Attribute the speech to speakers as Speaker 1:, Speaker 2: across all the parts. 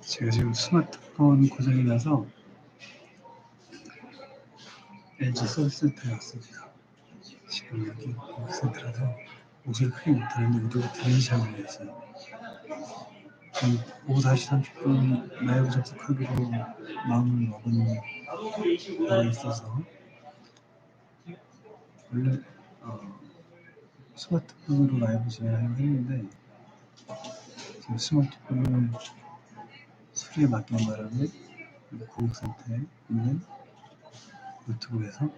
Speaker 1: 제가 지금 스마트폰 고장이 나서 LG 서비스센터에 왔습니다. 지금 여기 서비스센터라서 목소리 크게 못하는데 우리가 들리는지 잘 모르겠어요. 지금 오후 4시 30분 라이브 접속하기로 마음을 먹은 거 있어서 원래 어, 스마트폰으로 라이브 진행하려고 했는데 지금 스마트폰을 수리에 맡긴 바람에 고객센터에 있는 노트북에서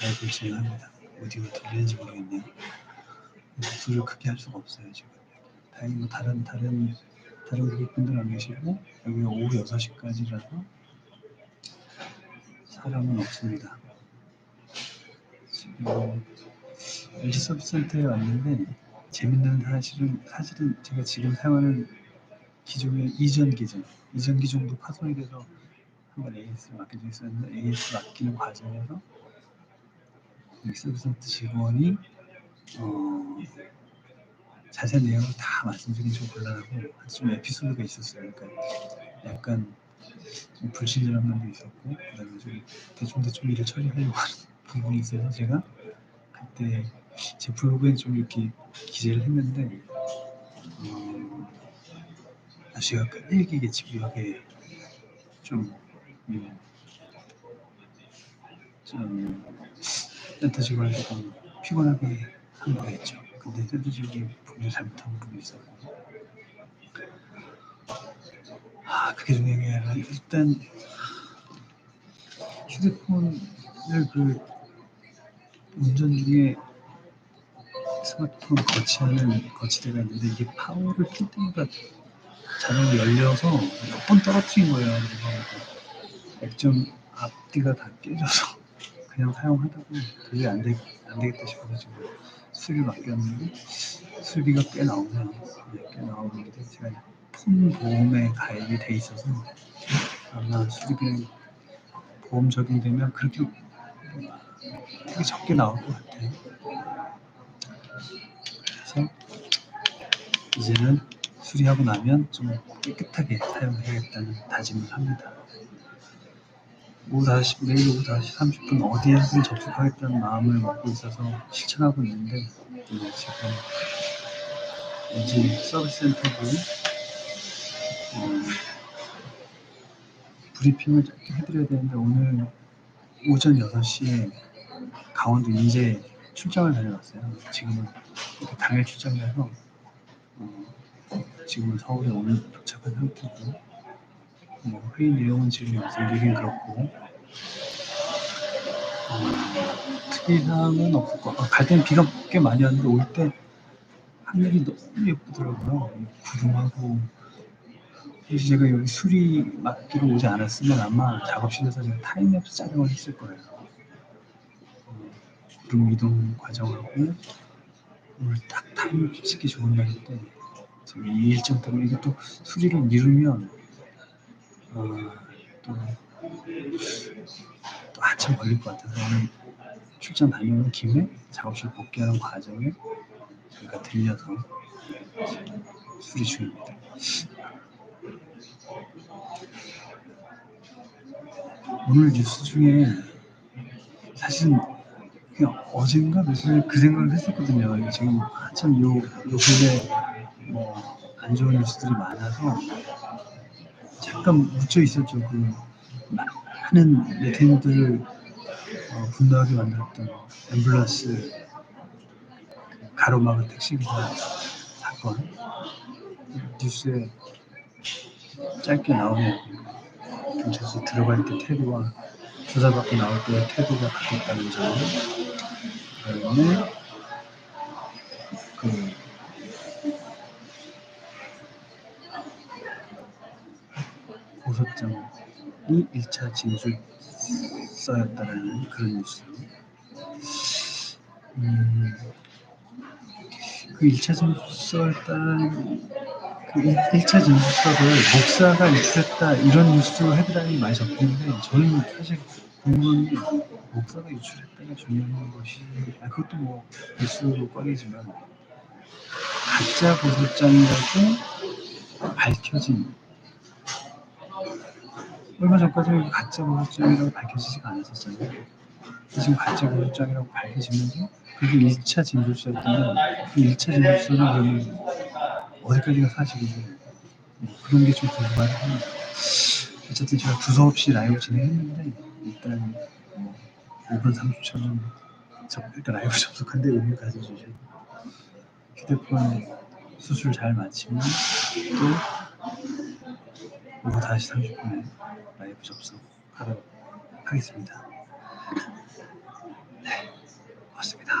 Speaker 1: 라이브를 진행합니다. 오디오가 들리는지 모르겠네요. 목소리를 크게 할 수가 없어요 지금. 다행히 뭐 다른 다른 다른 고객분들 안 계시고 여기 오후 6시까지라서 사람은 없습니다. 지금 LG 서비스 센터에 왔는데 재밌는 사실은 사실은 제가 지금 사용하는 기종의 이전 기종 이전 기종도 파손이 돼서 한번 맡긴 적이 있었는데 AS 맡기는 과정에서 이 서비스센터 직원이 어, 자세한 내용을 다 말씀드리기 좀 곤란하고 좀 에피소드가 있었어요. 그러니까 약간 좀 불친절한 면도 있었고 그다음에 좀 대충 대충 일을 처리하려고 하는 부분이 있어서 제가 그때 제 블로그에 좀 이렇게 기재를 했는데 어, 제가 끈질기게 집요하게 좀, 음, 좀 센터 직원을 좀 피곤하게 한 거겠죠. 근데 센터 직원이 분명히 잘못한 부분이 있었고. 아 그게 중요한 게 아니라 일단 휴대폰을 그 운전 중에 스마트폰 거치하는 거치대가 있는데 이게 파워를 킬 때마다 자동으로 열려서 몇 번 떨어뜨린 거예요. 그래서 액정 앞뒤가 다 깨져서 그냥 사용하다가 도저히 안, 되, 안 되겠다 싶어서 지금 수리를 맡겼는데 수리비가 꽤 나오네요. 네, 꽤 나오는데 제가 폰 보험에 가입이 돼 있어서 아마 수리비 보험 적용되면 그렇게 되게 적게 나올 것 같아요. 그래서 이제는 수리하고 나면 좀 깨끗하게 사용해야겠다는 다짐을 합니다. 오후 5시, 매일 오후 5시 30분 어디에서든 접속하겠다는 마음을 먹고 있어서 실천하고 있는데 네, 지금 LG 서비스 센터도 어, 브리핑을 해드려야 되는데 오늘 오전 6시에 강원도 인제 출장을 다녀왔어요. 지금은 당일 출장이라서 어, 지금은 서울에 오늘 도착한 상태고 뭐 회의 내용은 지금 말씀드리긴 그렇고 어, 특이사항은 없을 것 같고 갈 때는 비가 꽤 많이 왔는데 올 때 하늘이 너무 예쁘더라고요. 구름하고 그래서 제가 여기 수리 맡기로 오지 않았으면 아마 작업실에서 제가 타임랩스 촬영을 했을 거예요. 어, 구름 이동 과정하고 오늘 딱 타임 찍기 좋은 날인데 이 일정 때문에 이게 또 수리를 미루면 어, 또, 또 한참 걸릴 것 같아서 오늘 출장 다녀오는 김에 작업실 복귀하는 과정에 저희가 들려서 수리 중입니다. 오늘 뉴스 중에 사실 그냥 어젠가 며칠 그 생각을 했었거든요. 지금 한참 요, 요 근래 뭐 안 좋은 뉴스들이 많아서 잠깐 묻혀 있었죠. 그 많은 네티즌들을 어, 분노하게 만들었던 앰뷸런스 그 가로막은 택시기사 사건 뉴스에 짧게 나오네요. 경찰서 들어갈 때 태도와 조사받고 나올 때 태도가 바뀌었다는 점. 그다음에 그 고소장이 1차 진술서였다라는 그런 뉴스. 음, 그 1차 진술서였다는 그 1차 진술서를 목사가 유출했다 이런 뉴스로 헤드라인이 많이 적히는데 저는 사실 궁금한 게 목사가 유출했다가 중요한 것이 아, 그것도 뭐 뉴스로 꺼내지만 가짜 고소장이라고 밝혀진 얼마 전까지는 가짜 보호장이라고 밝혀지지가 않았었잖아요. 지금 가짜 보호장이라고 밝혀지면서 그게 1차 진술서였다면 그 1차 진술서는 그러면 어디까지가 사실이고 뭐 그런 게 좀 궁금하긴 합니다. 어쨌든 제가 두서없이 라이브 진행했는데 일단 뭐 5분 30초는 접, 일단 라이브 접속한데 의미 가져주시고 휴대폰 수술 잘 마치면 또 오후 5시 30분에 라이브 접속하도록 하겠습니다. 네, 고맙습니다.